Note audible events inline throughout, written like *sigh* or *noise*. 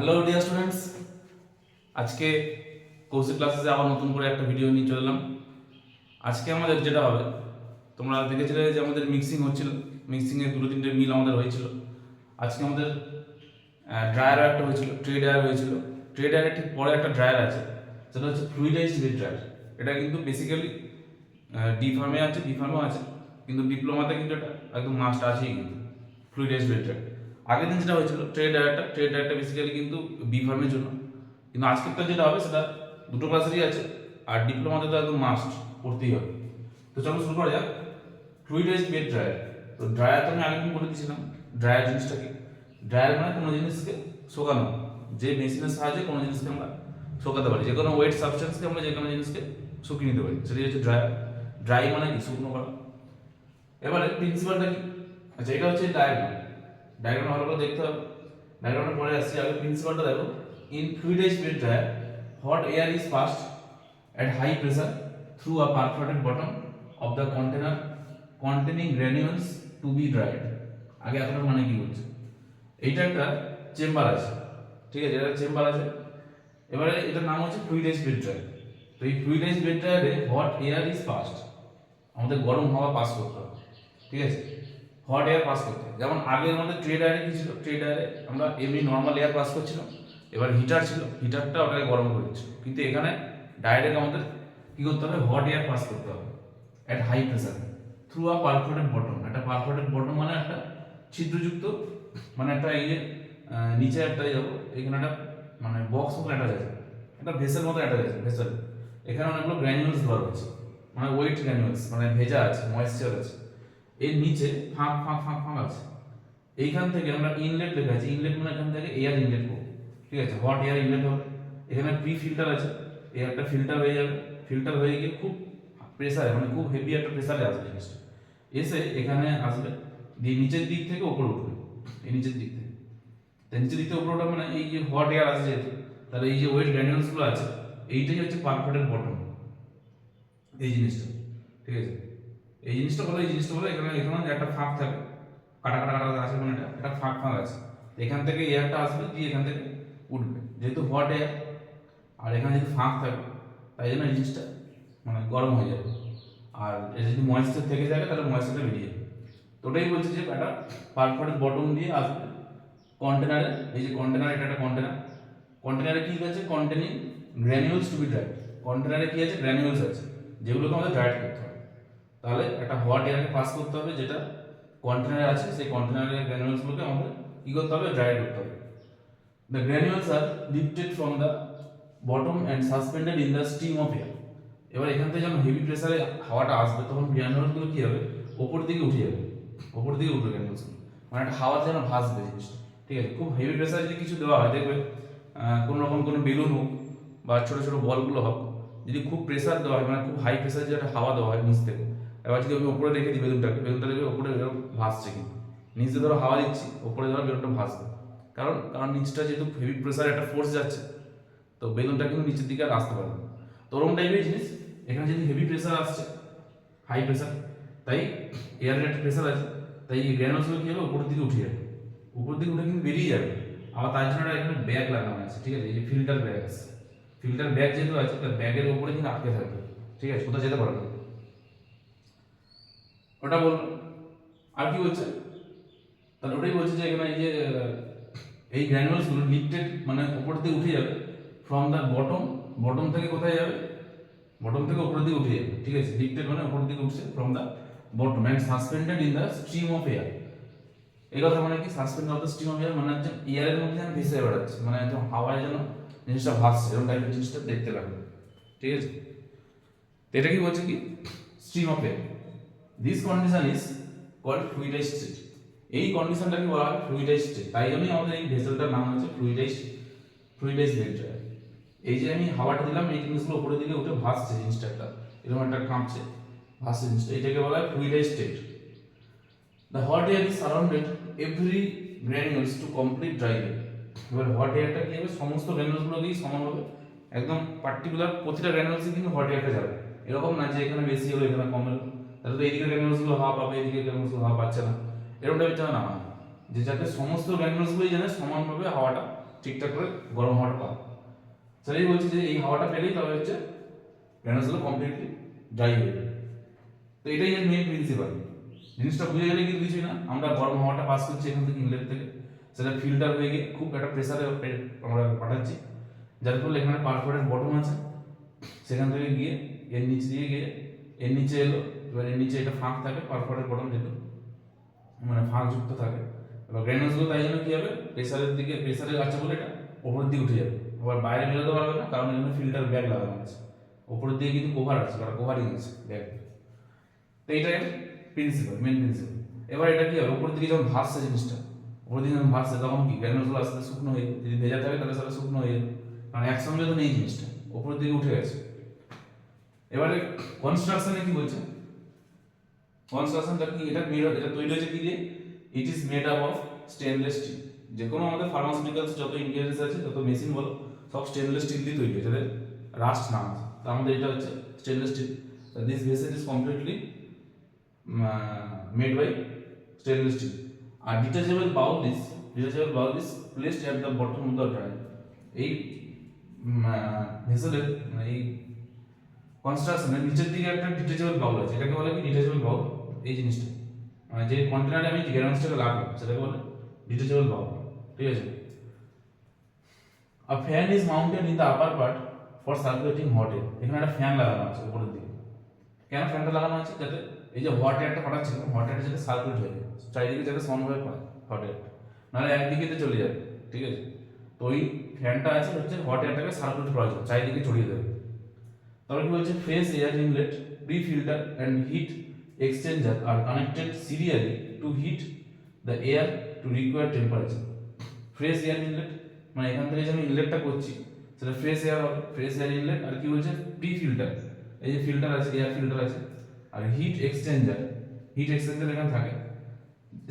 Hello dear students আজকে কৌশিক ক্লাসেসে আবার নতুন করে একটা ভিডিও নিয়ে চললাম আজকে আমাদের যেটা হবে, তোমরা দেখেছিলে যে আমাদের মিক্সিং হচ্ছিল মিক্সিংয়ে দুটো তিনটে মিল আমাদের হয়েছিল। আজকে আমাদের ড্রায়ারও একটা হয়েছিল ট্রে ড্রায়ার হয়েছিল। ট্রে ড্রায়ারের ঠিক পরে একটা ড্রায়ার আছে সেটা হচ্ছে ফ্লুইডাইজ বেড ড্রায়ার এটা কিন্তু বেসিক্যালি ডি ফার্মে আছে বি ফার্মেও আছে, কিন্তু ডিপ্লোমাতে কিন্তু এটা একদম মাস্ট আছেই কিন্তু ফ্লুইডাইজ বেড ড্রায়ার আগের দিন যেটা হয়েছিল ট্রেড ড্রায়ারটা ট্রে ড্রায়ারটা বেসিক্যালি কিন্তু বি ফার্মের জন্য। কিন্তু আজকের আজকেরটা যেটা হবে, সেটা দুটো ক্লাসেরই আছে, আর ডিপ্লোমাতে তো একদম মাস্ট করতেই হবে। তো চলো শুরু করা যাক। ফ্লুইডাইজ বেড ড্রায়ার তো ড্রায়ার তো আমি আগে বলে দিয়েছিলাম ড্রায়ার জিনিসটা কি? ড্রায়ার মানে কোনো জিনিসকে শোকানো, যে মেশিনের সাহায্যে কোনো জিনিসকে আমরা শোকাতে পারি, যে কোনো ওয়েট সাবস্টেন্সকে আমরা যে কোনো জিনিসকে শুকিয়ে নিতে পারি, সেটাই হচ্ছে ড্রায়ার ড্রাই মানে কি? শুকনো করা। এবারে প্রিন্সিপালটা কি? আচ্ছা এটা হচ্ছে ডায়াগ্রাম ডায়াগ্রাম ভালো করে দেখতে হবে। ডায়াগ্রামটা পরে আসছি, আগে প্রিন্সিপালটা দেখো। In fluidize bed dryer hot air is passed at high pressure through a perforated bottom of the container, containing granules to be dried. আগে এতটা মানে কি বলছে? এইটা একটা চেম্বার আছে। ঠিক আছে, এটা চেম্বার আছে। এবারে এটার নাম হচ্ছে ফ্লুইডাইজ বেড ড্রায়ার তো এই ফ্লুইডাইজ বেড ড্রায়ারে হট এয়ার ইজ পাস্ট আমাদের গরম হাওয়া পাস করতে হবে। ঠিক আছে? হট এয়ার পাস করতে। যেমন আগে আমাদের ট্রে ডায়ারে কি ছিল? ট্রে ডায়ারে আমরা এমনি নর্মাল এয়ার পাস করছিলাম। এবার হিটার ছিল। হিটারটা ওটাকে গরম করে দিচ্ছিল কিন্তু এখানে ডাইরেক্ট আমাদের কি করতে হবে? হট এয়ার পাস করতে হবে। At high pressure through a perforated bottom একটা পারফোরেটেড বটম মানে একটা ছিদ্রযুক্ত মানে একটা এই যে নিচে একটা যাব এখানে একটা মানে বক্স মতো অ্যাটাচ আছে। একটা ভেসেল মতো অ্যাটাচ আছে ভেসেল এখানে অনেকগুলো গ্র্যানুলস দেওয়া আছে মানে ওয়েট গ্র্যানুলস মানে ভেজা আছে ময়েশ্চার আছে। এর নিচে ফাঁক ফাঁক ফাঁক ফাঁক আছে। এইখান থেকে আমরা ইনলেট লেখা আছে। ইনলেট মানে এখান থেকে এয়ার ইনলেট করব। ঠিক আছে? হট এয়ার ইনলেট হবে। এখানে প্রি ফিল্টার আছে একটা ফিল্টার হয়ে যাবে। ফিল্টার হয়ে গিয়ে খুব প্রেসারে মানে খুব হেভি একটা প্রেসারে আসবে জিনিসটা। এসে এখানে আসবে। দিয়ে নিচের দিক থেকে ওপরে উঠবে। এই নিচের দিক থেকে। তাই নিচের দিক থেকে ওপরে ওঠা মানে এই যে হট এয়ার আছে যেহেতু, তাহলে এই যে ওয়েট গ্র্যানুলসগুলো আছে, এইটাই হচ্ছে পারফেক্টের বটম এই জিনিসটা। ঠিক আছে? এই জিনিসটা বলো, এই জিনিসটা বলো, এখানে এখানে একটা ফাঁক থাকে, কাটা কাটা কাটা আছে মানে এটা একটা ফাঁক ফাঁক আছে। এখান থেকে এয়ারটা আসবে, দিয়ে এখান থেকে উঠবে। যেহেতু হট এয়ার আর এখানে যদি ফাঁক থাকবে তাই জন্য এই জিনিসটা মানে গরম হয়ে যাবে। আর যদি ময়েশ্চার থেকে যাবে তাহলে ময়েশ্চারটা বেরিয়ে যাবে। তো ওটাই বলছি যে, একটা পারফরেট বটম দিয়ে আসবে। কন্টেনারে এই যে কন্টেনার এটা একটা কন্টেনার কন্টেনারে কি আছে containing granules to be dried কন্টেনারে কি আছে? গ্র্যানুলস আছে, যেগুলোকে আমাদের ড্রাইড করতে হবে। তাহলে একটা হট এয়ারকে পাস করতে হবে, যেটা কন্টেনারে আছে, সেই কন্টেনারের গ্র্যানুলসগুলোকে আমাদের কি করতে হবে? ড্রাই করতে হবে। The granules are lifted from the bottom and suspended in the steam of air. এবার এখান থেকে যখন হেভি প্রেসারে হাওয়াটা আসবে, তখন গ্র্যানুলগুলো কী হবে? ওপর দিকে উঠে যাবে। ওপর দিকে উঠবে গ্র্যানুলসগুলো মানে একটা হাওয়া যেন ভাসবে জিনিসটা। ঠিক আছে? খুব হেভি প্রেসারে যদি কিছু দেওয়া হয়, দেখবে কোনো রকম কোনো বেলুন হোক বা ছোটো ছোটো বলগুলো হোক, যদি খুব প্রেসার দেওয়া হয় মানে খুব হাই প্রেসার যে একটা হাওয়া দেওয়া হয় নিচ থেকে এবার যদি আমি ওপরে রেখে দিই বেলুনটাকে বেলুনটা দেখবে এরকম ভাসছে কিন্তু। নিচে ধরো হাওয়া দিচ্ছি ওপরে ধরো বেলুনটা ভাসবে। কারণ কারণ নিচটা যেহেতু হেভি প্রেসার একটা ফোর্স যাচ্ছে, তো বেলুনটা কিন্তু নিচের দিকে আর আসতে পারবে না। তো ওরকম টাইপের জিনিস, এখানে যদি হেভি প্রেসার আসছে হাই প্রেসার তাই এয়ারের একটা প্রেসার আছে, তাই এই গ্র্যানুলসগুলো কী হবে? উপরের দিকে উঠে যাবে উপর দিকে উঠে কিন্তু বেরিয়ে যাবে। আবার তার জন্য একটা এখানে ব্যাগ লাগানো আছে, ঠিক আছে? এই যে ফিল্টার ব্যাগ আছে। ফিল্টার ব্যাগ যেহেতু আছে তার ব্যাগের উপরে কিন্তু আটকে থাকবে, ঠিক আছে? কোথাও যেতে পারবে। ওটা বলল আর কি বলছে? তাহলে ওটাই বলছে যে এখানে এই যে, এই গ্র্যানুলসগুলো লিফটেড মানে উপর দিকে উঠে যাবে। ফ্রম দ্য বটম বটম থেকে কোথায় যাবে? বটম থেকে উপরের দিকে উঠে যাবে, ঠিক আছে? লিফটেড মানে উপরের দিকে উঠছে from the bottom and suspended in the stream of air এই কথা মানে কি? Suspend of the stream of air মানে হচ্ছে এয়ারের মধ্যে যেন ভেসে বেড়াচ্ছে মানে একদম হাওয়ায় যেন জিনিসটা ভাসছে, এরকম টাইপের জিনিসটা দেখতে লাগবে ঠিক আছে? তো এটা কি বলছে কি? Stream of air this condition is called fluidize state এই কন্ডিশনটাকে বলা হয় ফ্লুইডাইজ স্টেট তাই জন্যই আমাদের এই ভেসেলটার নাম হচ্ছে ফ্লুইডাইজ ফ্লুইডাইজ ভেক্টর এই যে আমি হাওয়াটা দিলাম, এই জিনিসগুলো উপরের দিকে উঠে ভাসছে জিনিসটা একটা এরকম একটা কাঁপছে, ভাসছে জিনিসটা। এটাকে বলা হয় fluidize state the hot air is surrounded every granules to complete driving এবার হট এয়ারটা কি হবে? সমস্ত গ্র্যানুলসগুলোকেই হবে? একদম পার্টিকুলার প্রতিটা গ্র্যানুলসই কিন্তু হট এয়ারটা যাবে। এরকম না যে এখানে বেশি হলো এখানে কম হলো। তাহলে তো এইদিকে গ্র্যানুলসগুলো হাওয়া পাবে এইদিকে গ্র্যানুলসগুলো হাওয়া পাচ্ছে না। এরকম টাইপের যেন না যে যাতে সমস্ত গ্র্যানুলসগুলোই যেন সমানভাবে হাওয়াটা ঠিকঠাক করে গরম হাওয়াটা পাবে সেটাই বলছি যে এই হাওয়াটা পেলেই তবে হচ্ছে গ্রানুলসগুলো কমপ্লিটলি ড্রাই হয়ে যাবে। তো এটাই এর মেন প্রিন্সিপাল জিনিসটা বুঝে গেলে কিন্তু কিছুই না। আমরা গরম হাওয়াটা পাস করছি এখান থেকে ইনলেট থেকে। সেটা ফিল্টার হয়ে গিয়ে খুব একটা প্রেসারে আমরা পাঠাচ্ছি। যার ফলে এখানে পারফোরেট বটম আছে। সেখান থেকে গিয়ে এর নিচে দিয়ে গিয়ে, এর নিচে এলো। এবার এর নিচে এটা ফাঁক থাকে পারফোরেট বটম যেটা মানে ফাঁক যুক্ত থাকে। এবার গ্রেনেজগুলো তাই জন্য কি হবে? প্রেসারের দিকে প্রেসারে আছে বলে এটা ওপরের দিকে উঠে যাবে। আবার বাইরে বেরোতে পারবে না, কারণ এখানে ফিল্টার ব্যাগ লাগানো আছে। ওপরের দিকে কিন্তু কভার আছে বা কভারিং আছে ব্যাগ তো এইটাই প্রিন্সিপাল মেন প্রিন্সিপাল এবার এটা কি হবে? উপরের দিকে যখন ভাসছে জিনিসটা, উপরের দিকে যখন ভাসছে, তখন কি? গ্রানুলগুলো আস্তে আস্তে শুকনো হয়ে যদি ভেজা থাকে, তাহলে সেটা শুকনো হয়ে যাবে। কারণ একসঙ্গে তো নেই জিনিসটা, উপরের দিকে উঠে গেছে। এবারে কনস্ট্রাকশনে কি বলছে? কনস্ট্রাকশনটা কি এটা মেড এটা তৈরি হয়েছে কি দিয়ে? It is made up of stainless steel যে কোনো আমাদের ফার্মাসিউটিক্যালস যত ইনগ্রেডিয়েন্টস আছে, যত মেশিন বলো, সব স্টেনলেস স্টিল দিয়ে তৈরি হয়েছে। রাস্ট নাম আছে। তো আমাদের এটা হচ্ছে stainless steel this vessel is completely made by stainless steel R detachable bowl is detachable bowl is placed at the bottom of the dry এই ভেসেলের মানে এই কনস্ট্রাকশনের নিচের দিকে একটা ডিটাচেবল বাউল আছে। এটাকে বলে কি? ডিটাচেবল বাউল এই জিনিসটা। মানে যে কন্টেনারে আমি গ্যারান্সটাকে রাখব সেটাকে বলে ডিটাচেবল বাউল ঠিক আছে? A fan is mounted in the upper part for circulating hot air. এখানে একটা ফ্যান লাগানো আছে, উপরের দিকে। কেন ফ্যানটা লাগানো আছে? যাতে এই যে হট এয়ারটা পাঠাচ্ছে হট এয়ারটা যাতে সার্কুলেট হয়ে যায়। চারিদিকে যাতে সমানভাবে পায় হট এয়ার নাহলে একদিকে তো চলে যাবে, ঠিক আছে? তো ওই ফ্যানটা আছে, হচ্ছে হট এয়ারটাকে সার্কুলেট করার জন্য, চারিদিকে ছড়িয়ে দেবে। তারপর কি বলছে? Fresh air inlet pre filter and heat exchanger are connected serially to heat the air to require temperature fresh air inlet মানে এখান থেকে যে আমি ইনলেটটা করছি, সেটা ফ্রেশ এয়ার হবে ফ্রেশ এয়ার ইনলেট আর কি বলছে প্রি ফিল্টার এই যে ফিল্টার আছে এয়ার ফিল্টার আছে, আর হিট এক্সচেঞ্জার হিট এক্সচেঞ্জার এখানে থাকে।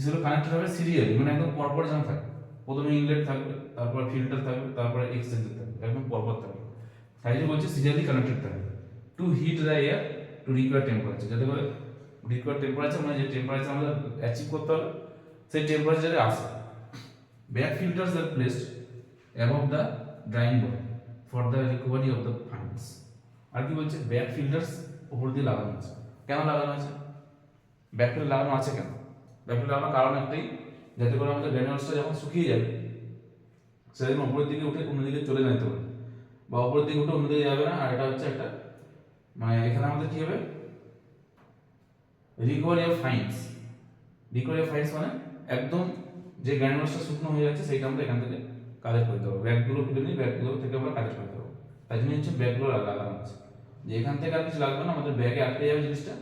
সেগুলো কানেক্টেড হবে সিরিয়ালি মানে একদম পরপর যেন থাকে। প্রথমে ইনলেট থাকবে, তারপর ফিল্টার থাকবে, তারপরে এক্সচেঞ্জার থাকবে, একদম পরপর থাকবে। তাই যে বলছে সিরিয়ালি কানেক্টেড থাকবে। To heat the air to require temperature যাতে করে রিকোয়ার টেম্পারেচার মানে যে টেম্পারেচার আমাদের অ্যাচিভ করতে হবে, সেই টেম্পারেচারে আসে। Back filters are placed above the drying board for the recovery of the fines আর কি বলছে? ব্যাক ফিল্টার্স উপর দিয়ে লাগানো আছে। কেন লাগানো আছে? ব্যাক ফিল্টার লাগানো আছে কেন? ব্যাক ফিল্টার লাগানোর কারণ একটাই, যাতে করে আমাদের গ্র্যানুলাসটা যখন শুকিয়ে যাবে, সেদিন উপরের দিকে উঠে অন্যদিকে চলে যেতে পারে। বা উপরের দিকে উঠে অন্যদিকে যাবে না। আর এটা হচ্ছে একটা মানে এখানে আমাদের কি হবে? Recovery of fines recovery of fines মানে একদম যে গ্র্যানুলাসটা শুকনো হয়ে যাচ্ছে সেইটা আমরা এখান থেকে কালেক্ট করতে হবে। ব্যাগগুলো খুলে নিই ব্যাগগুলো থেকে আমরা কালেক্ট করতে হবে। তাই জন্য হচ্ছে ব্যাগগুলো লাগানো আছে যে এখান থেকে আর কিছু লাগবে না, আমাদের ব্যাগে আটকে যাবে জিনিসটা।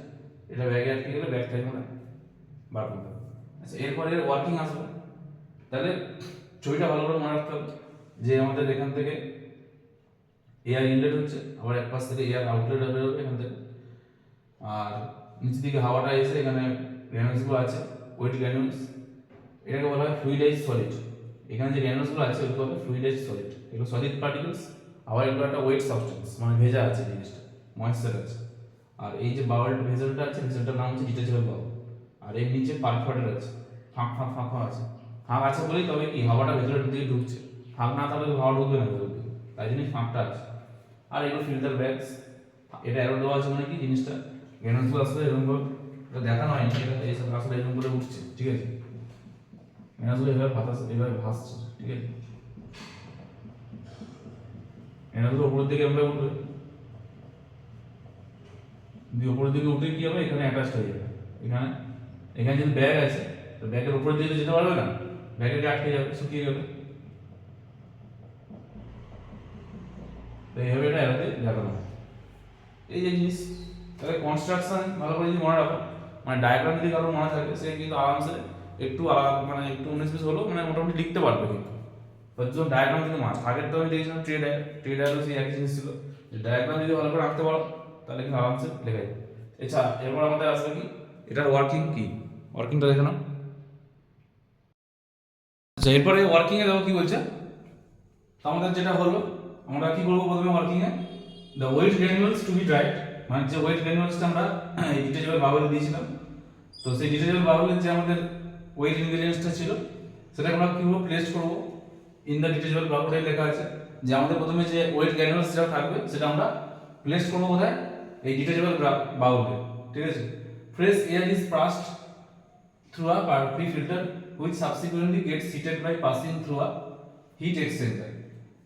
এটা ব্যাগে আটকে গেলে ব্যাগ থেকে আমরা বার করতে হবে। আচ্ছা এরপরে এর ওয়ার্কিং আসবে। তাহলে ছবিটা ভালো করে মনে রাখতে হবে যে আমাদের এখান থেকে এয়ার ইনলেট হচ্ছে, আবার এক পাশ থেকে এয়ার আউটলেট বেরোবে এখান থেকে। আর নিচের দিকে হাওয়াটা এসে এখানে গ্র্যানুলসগুলো আছে ওয়েট গ্র্যানুলস এটাকে বলা হয় ফ্লুইডাইজ সলিড এখানে যে গ্র্যানুলসগুলো আছে ওগুলো হবে ফ্লুইডাইজ সলিড এগুলো সলিড পার্টিকেলস আবার এগুলো একটা ওয়েট সাবস্টেন্স মানে ভেজা আছে জিনিসটা ময়েশ্চার আছে। আর এই যে বাউল ভেজেলটা আছে, ভেজেলটার নাম হচ্ছে ডিটাচেবল বাউল আর এর নিচে পারফারেট আছে, ফাঁক ফাঁক ফাঁক আছে। ফাঁক আছে বলেই তবে কি, হাওয়াটা ভেতরের দিকে ঢুকছে। ফাঁক না থাকলে হাওয়া ঢুকবে না ভেতরের তাই জন্যই ফাঁকটা আছে। আর এগুলো ফিল্টার ব্যাগস এটা অ্যারো দেওয়া আছে মানে কি জিনিসটা? গ্যানুলসগুলো আসলে এরকম এটা দেখানো হয়নি, এটা এইসব আসলে এরকম করে উঠছে, ঠিক আছে? গ্যানুলসগুলো এভাবে ভাসাচ্ছে এভাবে ভাসছে, ঠিক আছে? গ্যানুলসগুলো উপরের দিকে আমরা উঠবে। দিয়ে উপরের দিকে উঠে কি হবে? এখানে অ্যাটাচড হয়ে যাবে। এখানে এখানে যদি ব্যাগ আছে, তো ব্যাগের উপরের দিকে যেতে পারবে না? ব্যাগের আটকে যাবে শুকিয়ে যাবে তো এইভাবে এটা এলাতে দেখানো। এই যে জিনিস তাহলে কনস্ট্রাকশন ভালো করে যদি মনে রাখো মানে ডায়াগ্রাম যদি কারও মনে থাকে, সে কিন্তু আরামসে একটু মানে একটু উনিশ বিশ হলেও মানে মোটামুটি লিখতে পারবে কিন্তু। তার ডায়াগ্রাম কিন্তু মাস্ট আগের তো আমি দেখেছিলাম ট্রেড ট্রেড আরও সেই একই জিনিস ছিল। যে ডায়াগ্রাম যদি ভালো করে আঁকতে পারো, তাহলে কিন্তু আরামসে লেখা যায়। এছাড়া এরপর আমাদের আসবে কি? এটার ওয়ার্কিং কি ওয়ার্কিংটা দেখে নাও। আচ্ছা এরপরে ওয়ার্কিংয়ে দেখো কি বলছে? আমাদের যেটা হলো, আমরা কি করব প্রথমে ওয়ার্কিংয়ে the wet granules to be dried মানে যে ওয়েট গ্র্যানুয়ালসটা আমরা, এই ডিটেচেবল বাবলে দিয়েছিলাম। তো সেই ডিটেচেবল বাবলের যে আমাদের ওয়েট ইনগ্রেডিয়েন্টসটা ছিল, সেটাকে আমরা কীভাবে প্লেস করব? ইন দ্য ডিটেচেবল বাউলটাই লেখা আছে যে আমাদের প্রথমে যে ওয়েট গ্র্যানুলাস যেটা থাকবে, সেটা আমরা প্লেস করব কোথায়? এই ডিটেচেবল বাউলে ঠিক আছে? Fresh air is passed through a Berkeley filter which subsequently gets heated by passing through a heat exchanger.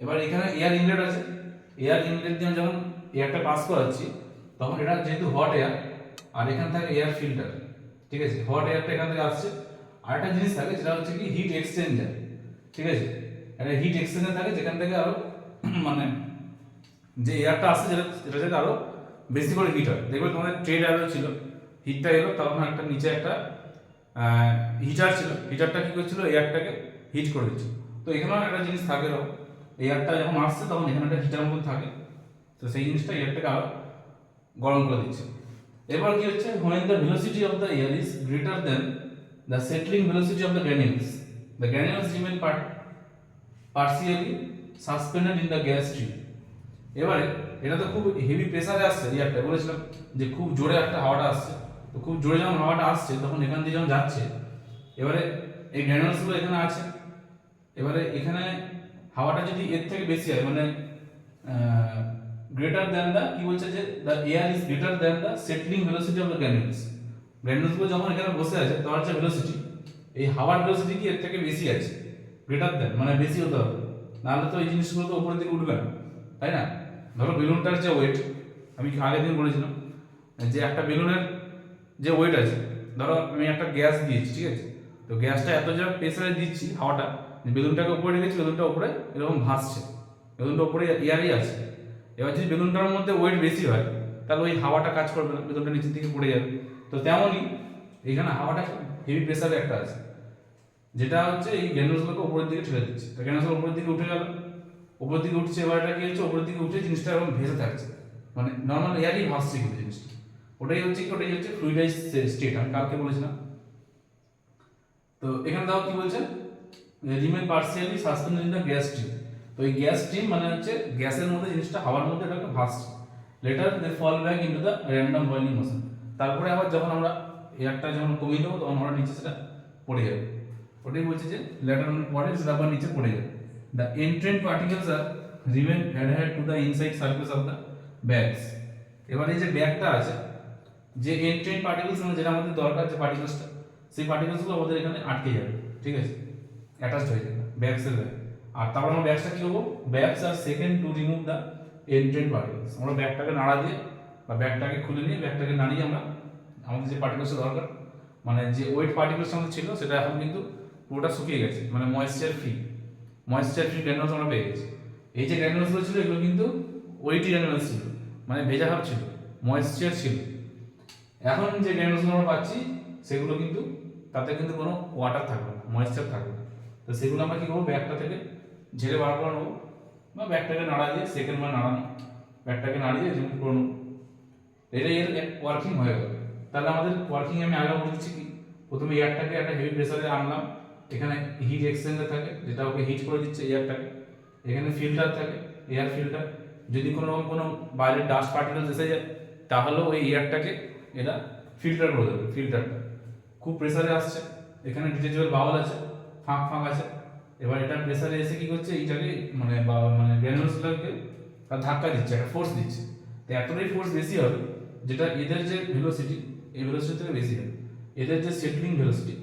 এবার এখানে এয়ার ইনলেট আছে। এয়ার ইনলেট দিয়ে আমি যখন এয়ারটা পাস করাচ্ছি তখন এটা যেহেতু হট এয়ার আর এখান থেকে এয়ার ফিল্টার ঠিক আছে? হট এয়ারটা এখান থেকে আসছে। আর একটা জিনিস থাকে যেটা হচ্ছে কি হিট এক্সচেঞ্জার ঠিক আছে? একটা হিট এক্সচেঞ্জার থাকে, যেখান থেকে আরও *clears throat* মানে যে এয়ারটা আসছে যেটা থেকে আরও বেশি করে হিট হয়। দেখবে তোমাদের ট্রেড এয়ারও ছিল হিটটা এলো, তখন একটা নিচে একটা হিটার ছিল। হিটারটা কি করছিল? এয়ারটাকে হিট করে দিচ্ছিল তো এখানেও একটা জিনিস থাকে এয়ারটা যখন আসছে, তখন এখানে একটা হিটার মতো থাকে। তো সেই জিনিসটা এয়ারটাকে আরও গরম করে দিচ্ছে। এবার কি হচ্ছে? When the velocity of the air is greater than the settling velocity of the granules the granules remain part, partially suspended in the gas stream. এবারে, এটা তো খুব হেভি প্রেসারে আসছে এয়ারটা বলেছিলাম যে খুব জোরে একটা হাওয়াটা আসছে। তো খুব জোরে যখন হাওয়াটা আসছে, তখন এখান দিয়ে যখন যাচ্ছে, এবারে এই গ্র্যানুলাসগুলো এখানে আছে। এবারে এখানে হাওয়াটা যদি এর থেকে বেশি হয় মানে গ্রেটার দ্যান দ্য কি বলছে যে the air is greater than the settling velocity of the granules গ্র্যানুলসগুলো যখন এখানে বসে আছে, তোমার হচ্ছে ভেলোসিটি এই হাওয়ার ভেলোসিটি কি এর থেকে বেশি আছে? গ্রেটার দ্যান মানে বেশি হতে হবে। নাহলে তো এই জিনিসগুলো তো উপরের দিকে উঠবে না। তাই না? ধরো বেলুনটার যে ওয়েট আমি আগের দিন বলেছিলাম? যে একটা বেলুনের যে ওয়েট আছে, ধরো আমি একটা গ্যাস দিয়েছি, ঠিক আছে? তো গ্যাসটা এত যা প্রেসারে দিচ্ছি হাওয়াটা বেলুনটাকে উপরে রেখেছি, বেলুনটা উপরে এরকম ভাসছে। বেলুনটা উপরে এয়ারই আছে। এবার যদি বেলুনটার মধ্যে ওয়েট বেশি হয়, তাহলে ওই হাওয়াটা কাজ করবে না বেলুনটা নিচের দিকে পড়ে যাবে। তো তেমনই এখানে হাওয়াটা হেভি প্রেসারে একটা আছে, যেটা হচ্ছে এই গ্যানুলসগুলোকে উপরের দিকে ঠেলে দিচ্ছে। তো গ্যানুলসগুলো উপরের দিকে উঠে গেল, উপরের দিকে উঠছে, এবার এটা কি হচ্ছে? উপরের দিকে উঠে জিনিসটা এরকম ভেসে থাকছে। মানে নর্মাল এয়ারই ভাসছে কিন্তু জিনিসটা। ওটাই হচ্ছে কি? ওটাই হচ্ছে ফ্লুইডাইজ স্টেট আমি কালকে বলেছিলাম তো এখানে দাও কি বলছে? Remain partially suspended in the gas এই গ্যাস স্ট্রিম মানে হচ্ছে গ্যাসের মধ্যে জিনিসটা হাওয়ার মধ্যে এটাকে ভাসছে later they fall back into the random boiling motion তারপরে আবার যখন আমরা এয়ারটা যখন কমিয়ে দেবো, তখন আমরা নিচে সেটা পড়ে যাবে। ওটাই বলছে যে লেটার পরে সেটা আবার নিচে পড়ে যাবে। The entrained particles are remain adhere to the inside surface of the bags এবার এই যে ব্যাগটা আছে, যে এন্ট্রেন্ট পার্টিকেলস মানে যেটা আমাদের দরকার যে পার্টিকেলসটা সেই পার্টিকেলসগুলো আমাদের এখানে আটকে যাবে। ঠিক আছে? অ্যাটাচড হয়ে যাবে। ব্যাগসের ব্যাগ। আর তারপর আমরা ব্যাগসটা কি করব? Bags are second to remove the entrained particles আমরা ব্যাগটাকে নাড়া দিয়ে বা ব্যাগটাকে খুলে নিয়ে ব্যাগটাকে নাড়িয়ে আমরা আমাদের যে পার্টিকেলসের দরকার মানে যে ওয়েট পার্টিকেলস আমাদের ছিল, সেটা এখন কিন্তু পুরোটা শুকিয়ে গেছে মানে moisture free moisture free granules আমরা পেয়ে গেছি। এই যে গ্র্যানুলসগুলো ছিল, এগুলো কিন্তু ওয়েটি গ্র্যানুলস ছিল মানে ভেজা ভাব ছিল ময়েশ্চার ছিল। এখন যে গ্র্যানুলসগুলো আমরা পাচ্ছি, সেগুলো কিন্তু তাতে কিন্তু কোনো ওয়াটার থাকবে না ময়েশ্চার থাকবে তো সেগুলো আমরা কী করব ব্যাগটা থেকে ঝেড়ে বার করে নেব বা ব্যাগটাকে নাড়া দিয়ে সেকেন্ড বার নাড়ানো ব্যাগটাকে নাড়িয়ে যেমন করে নেব এটাই এর ওয়ার্কিং হয়ে গেল। তাহলে আমাদের ওয়ার্কিং আমি আগে বলে দিচ্ছি কি? প্রথমে এয়ারটাকে একটা হেভি প্রেসারে আনলাম। এখানে হিট এক্সচেঞ্জার থাকে, যেটা ওকে হিট করে দিচ্ছে এয়ারটাকে এখানে ফিল্টার থাকে এয়ার ফিল্টার যদি কোনো কোনো বাইরের ডাস্ট পার্টিকেলস এসে যায়, তাহলেও ওই এয়ারটাকে এটা ফিল্টার করে দেবে ফিল্টারটা খুব প্রেসারে আসছে। এখানে ডিটেচেবল বাউল আছে, ফাঁক ফাঁক আছে। এবার এটা প্রেসারে এসে কি করছে, এইটাকে মানে বা- মানে গ্র্যানুলসগুলোকে ধাক্কা দিচ্ছে, একটা ফোর্স দিচ্ছে। তো এতটাই ফোর্স বেশি হবে যেটা এদের যে ভেলোসিটি এই ভেলোসিটি থেকে বেশি হবে। এদের যে সেটলিং ভেলোসিটি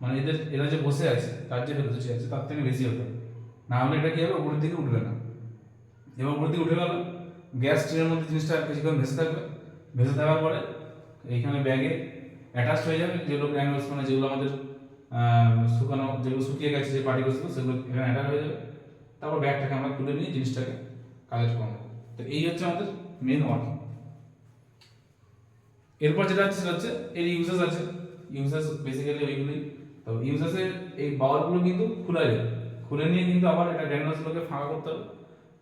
মানে এদের, এরা যে বসে আছে, তার যে ভেলোসিটি আছে, তার থেকে বেশি হবে। না হলে এটা কি হবে? উপরের দিকে উঠবে না। এবার উপরের দিকে উঠে গেল। গ্যাস ট্রেনের মধ্যে জিনিসটা কিছুক্ষণ ভেসে থাকবে। ভেসে থাকার পরে এইখানে ব্যাগে অ্যাটাচড হয়ে যাবে যেগুলো গ্র্যানুলস মানে যেগুলো আমাদের শুকানো যেগুলো শুকিয়ে গেছে যে পার্টিকেলসগুলো সেগুলো এখানে অ্যাটাচ হয়ে যাবে। তারপর ব্যাগটাকে আমরা তুলে নিয়ে জিনিসটাকে কালেক্ট করব। তো এই হচ্ছে আমাদের মেন ওয়ার্কিং এরপর যেটা আছে সেটা হচ্ছে এর ইউজেস আছে। ইউজেস বেসিক্যালি ওইগুলি তো ইউজেসের এই বাউলগুলো কিন্তু খোলা যায় খুলে নিয়ে কিন্তু আবার এটা গ্র্যানুলসগুলোকে ফাঁকা করতে হবে।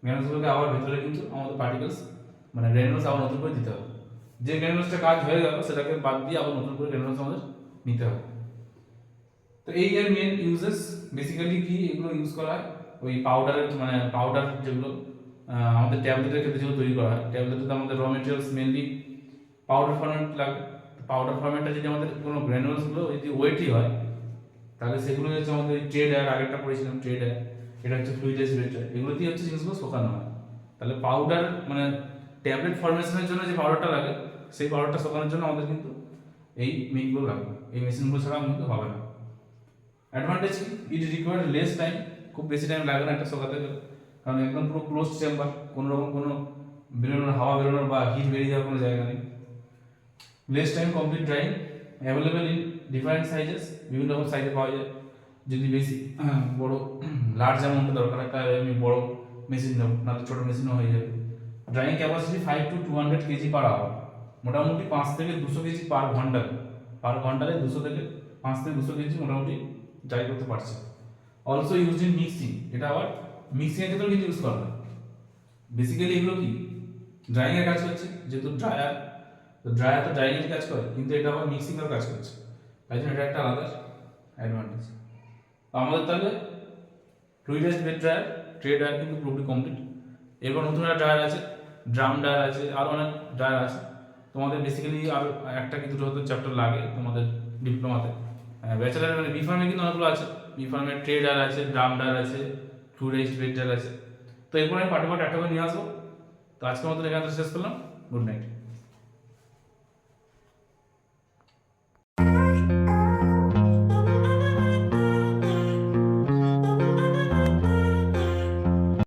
গ্র্যানুলসগুলোকে আবার ভেতরে কিন্তু আমাদের পার্টিকেলস মানে গ্র্যানুলস আবার নতুন করে দিতে হবে। যে গ্র্যানুলসটা কাজ হয়ে গেল, সেটাকে বাদ দিয়ে আবার নতুন করে গ্র্যানুলস আমাদের নিতে হবে। তো এই এর মেন ইউজেস বেসিক্যালি কি এগুলো ইউজ করা হয়? ওই পাউডারের মানে পাউডার যেগুলো আমাদের ট্যাবলেটের ক্ষেত্রে যেগুলো তৈরি করা হয়। ট্যাবলেটে তো আমাদের raw materials mainly powder format লাগে। পাউডার ফর্মেটটা যদি আমাদের কোনো গ্র্যানুলসগুলো যদি ওয়েটই হয়, তাহলে সেগুলো হচ্ছে আমাদের ট্রেড এয়ার আগেরটা পড়েছিলাম ট্রেড এয়ার এটা হচ্ছে ফ্লুইডাইজ ব্রেড এগুলো দিয়ে হচ্ছে জিনিসগুলো শোকানো হয়। তাহলে পাউডার মানে ট্যাবলেট ফরমেশনের জন্য যে পাউডারটা লাগে, সেই পাউডারটা শোকানোর জন্য আমাদের কিন্তু এই মিটগুলো লাগবে এই মেশিনগুলো ছাড়া কিন্তু হবে না। অ্যাডভান্টেজ কি? ইট রিকোয়ার লেস টাইম খুব বেশি টাইম লাগে না একটা শোকাতে গেলে কারণ একদম পুরো ক্লোজ চেম্বার কোনো রকম কোনো বেরোনোর হাওয়া বেরোনোর বা হিট বেরিয়ে যাওয়ার কোনো জায়গা নেই। Less time complete drying available in different sizes বিভিন্ন রকম সাইজে পাওয়া যায়। যদি বেশি আহ, বড় লার্জ অ্যামাউন্টে দরকার তাহলে আমি বড় মেশিন নেব নাহলে ছোটো মেশিনও হয়ে যাবে। Drying capacity five to two hundred kg per hour মোটামুটি পাঁচ থেকে দুশো কেজি পার ঘণ্টা। পার ঘন্টায় দুশো থেকে পাঁচ থেকে দুশো কেজি মোটামুটি ড্রাই করতে পারছে। অলসো ইউজ ইন মিক্সিং এটা আবার মিক্সিং এর ক্ষেত্রেও কিন্তু ইউজ করা হয়। বেসিক্যালি এগুলো কি? ড্রাইং এর কাজ করছে, যেহেতু ড্রায়ার তো ড্রায়ার তো ড্রাইং এর কাজ করে, কিন্তু এটা আবার মিক্সিং এর কাজ করছে। তাই জন্য এটা একটা আলাদা অ্যাডভান্টেজ আমাদের তাহলে fluidize bed dryer tray dryer কিন্তু পুরোপুরি কমপ্লিট এরপর নতুন একটা ড্রায়ার আছে ড্রাম ড্রায়ার আছে আরও অনেক ড্রায়ার আছে। তোমাদের বেসিক্যালি আর একটা কি দুটো হয়তো চ্যাপ্টার লাগে তোমাদের ডিপ্লোমাতে ব্যাচেলার মানে বি ফার্মে কিন্তু অনেকগুলো আছে। বি ফার্মে ট্রেডার আছে ড্রাম ড্রায়ার আছে ফ্লুইডাইজ বেড আছে। তো এরপর আমি পার্টি একটা করে নিয়ে আসব। তো আজকের মতো এখানে শেষ করলাম। Good night